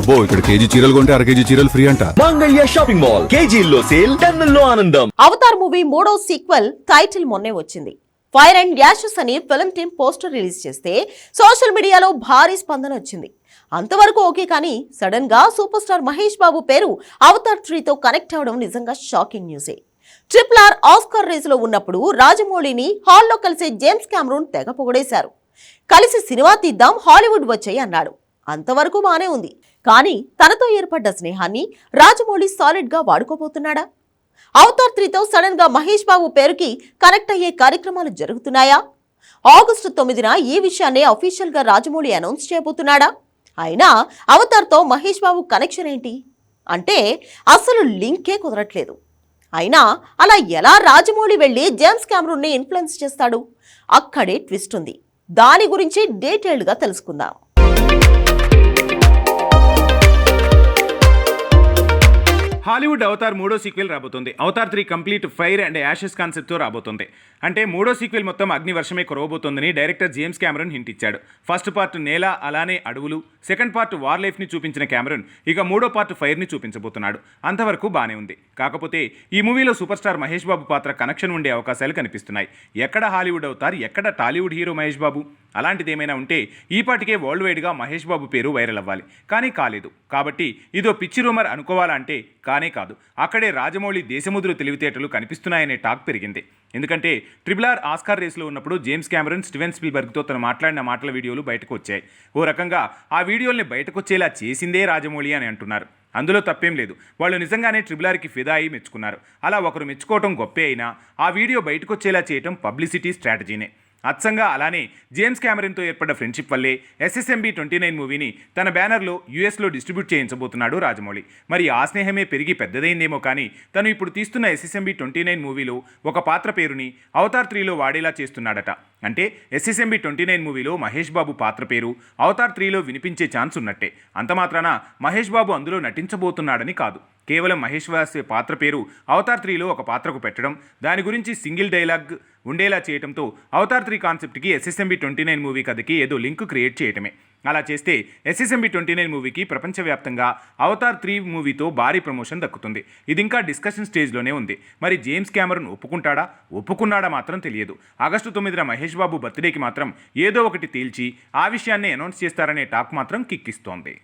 అబ్బో ఇక్కడ కేజీ చీరలు కొంటే అర కేజీ చీరలు ఫ్రీ అంట. Mangalya shopping mall. కేజీల్లో సేల్ టన్నుల్లో ఆనందం. అవతార్ మూవీ మూడో సీక్వెల్ టైటిల్ మొన్నే వచ్చింది. ఫైర్ అండ్ యాషెస్ అని ఫిల్మ్ టీమ్ పోస్టర్ రిలీజ్ చేస్తే సోషల్ మీడియాలో భారీ స్పందన వచ్చింది. అంతవరకు ఓకే కానీ సడన్గా సూపర్ స్టార్ మహేష్ బాబు పేరు అవతార్ త్రీతో కనెక్ట్ అవడం నిజంగా షాకింగ్ న్యూసే. ట్రిపుల్ ఆర్ ఆస్కార్ రేస్లో ఉన్నప్పుడు రాజమౌళిని హాల్లో కలిసే జేమ్స్ కెమెరూన్ తెగ పొగడేశారు. కలిసి సినిమా తీద్దాం హాలీవుడ్ వచ్చాయి అన్నాడు. అంతవరకు బానే ఉంది. కానీ తనతో ఏర్పడ్డ స్నేహాన్ని రాజమౌళి సాలిడ్గా వాడుకోబోతున్నాడా? అవతార్ త్రీతో సడన్గా మహేష్ బాబు పేరుకి కనెక్ట్ అయ్యే కార్యక్రమాలు జరుగుతున్నాయా? ఆగస్టు తొమ్మిదిన ఈ విషయాన్ని అఫీషియల్గా రాజమౌళి అనౌన్స్ చేయబోతున్నాడా? అయినా అవతార్తో మహేష్ బాబు కనెక్షన్ ఏంటి? అంటే అసలు లింకే కుదరట్లేదు. అయినా అలా ఎలా రాజమౌళి వెళ్ళి జేమ్స్ క్యామరూన్ని ఇన్ఫ్లుయెన్స్ చేస్తాడు? అక్కడే ట్విస్ట్ ఉంది. దాని గురించి డీటెయిల్డ్గా తెలుసుకుందాం. హాలీవుడ్ అవతార్ మూడో సీక్వెల్ రాబోతుంది. Avatar three complete fire and ashes కాన్సెప్ట్తో రాబోతుంది. అంటే మూడో సీక్వెల్ మొత్తం అగ్ని వర్షమే కురవబోతోందని డైరెక్టర్ జేమ్స్ క్యామరన్ హింట్ ఇచ్చాడు. ఫస్ట్ పార్ట్ నేల అలానే అడవులు. సెకండ్ పార్ట్ వార్ లైఫ్ని చూపించిన క్యామరన్ ఇక మూడో పార్ట్ ఫైర్ని చూపించబోతున్నాడు. అంతవరకు బాగానే ఉంది. కాకపోతే ఈ మూవీలో సూపర్ స్టార్ మహేష్ బాబు పాత్ర కనెక్షన్ ఉండే అవకాశాలు కనిపిస్తున్నాయి. ఎక్కడ హాలీవుడ్ అవతార్ ఎక్కడ టాలీవుడ్ హీరో మహేష్ బాబు? అలాంటిది ఏమైనా ఉంటే ఈపాటికే వరల్డ్ వైడ్గా మహేష్ బాబు పేరు వైరల్ అవ్వాలి. కానీ కాలేదు. కాబట్టి ఇదో పిచ్చి రూమర్ అనుకోవాలంటే కానే కాదు. అక్కడే రాజమౌళి దేశముద్రు తెలివితేటలు కనిపిస్తున్నాయనే టాక్ పెరిగింది. ఎందుకంటే ట్రిపుల్ ఆర్ ఆస్కార్ రేస్లో ఉన్నప్పుడు జేమ్స్ క్యామరన్ స్టివెన్ స్పీల్బర్గ్తో తను మాట్లాడిన మాటల వీడియోలు బయటకు వచ్చాయి. ఓ రకంగా ఆ వీడియోల్ని బయటకు వచ్చేలా చేసిందే రాజమౌళి అని అంటున్నారు. అందులో తప్పేం లేదు. వాళ్ళు నిజంగానే ట్రిబుల్ ఆర్కి ఫిదా అయి మెచ్చుకున్నారు. అలా ఒకరు మెచ్చుకోవటం గొప్పే అయినా ఆ వీడియో బయటకు వచ్చేలా చేయటం పబ్లిసిటీ స్ట్రాటజీనే. అచ్చంగా అలానే జేమ్స్ కెమెరన్తో ఏర్పడ్డ ఫ్రెండ్షిప్ వల్లే ఎస్ఎస్ఎంబి ట్వంటీ నైన్ మూవీని తన బ్యానర్లో యూఎస్లో డిస్ట్రిబ్యూట్ చేయించబోతున్నాడు రాజమౌళి. మరి ఆ స్నేహమే పెరిగి పెద్దదైందేమో కానీ తను ఇప్పుడు తీస్తున్న ఎస్ఎస్ఎంబి ట్వంటీ నైన్ మూవీలో ఒక పాత్ర పేరుని అవతార్ త్రీలో వాడేలా చేస్తున్నాడట. అంటే ఎస్ఎస్ఎంబి ట్వంటీ నైన్ మూవీలో మహేష్ బాబు పాత్ర పేరు అవతార్ త్రీలో వినిపించే ఛాన్స్ ఉన్నట్టే. అంత మాత్రాన మహేష్ బాబు అందులో నటించబోతున్నాడని కాదు. కేవలం మహేష్ వాసే పాత్ర పేరు అవతార్ త్రీలో ఒక పాత్రకు పెట్టడం దాని గురించి సింగిల్ డైలాగ్ ఉండేలా చేయడంతో అవతార్ త్రీ కాన్సెప్ట్కి ఎస్ఎస్ఎంబి ట్వంటీ నైన్ మూవీ కథకి ఏదో లింక్ క్రియేట్ చేయటమే. అలా చేస్తే ఎస్ఎస్ఎంబి ట్వంటీ నైన్ మూవీకి ప్రపంచవ్యాప్తంగా అవతార్ త్రీ మూవీతో భారీ ప్రమోషన్ దక్కుతుంది. ఇది ఇంకా డిస్కషన్ స్టేజ్లోనే ఉంది. మరి జేమ్స్ క్యామరన్ ఒప్పుకుంటాడా? ఒప్పుకున్నాడా మాత్రం తెలియదు. ఆగస్టు తొమ్మిదిన మహేష్ బాబు బర్త్డేకి మాత్రం ఏదో ఒకటి తేల్చి ఆ విషయాన్ని అనౌన్స్ చేస్తారనే టాక్ మాత్రం కిక్కిస్తోంది.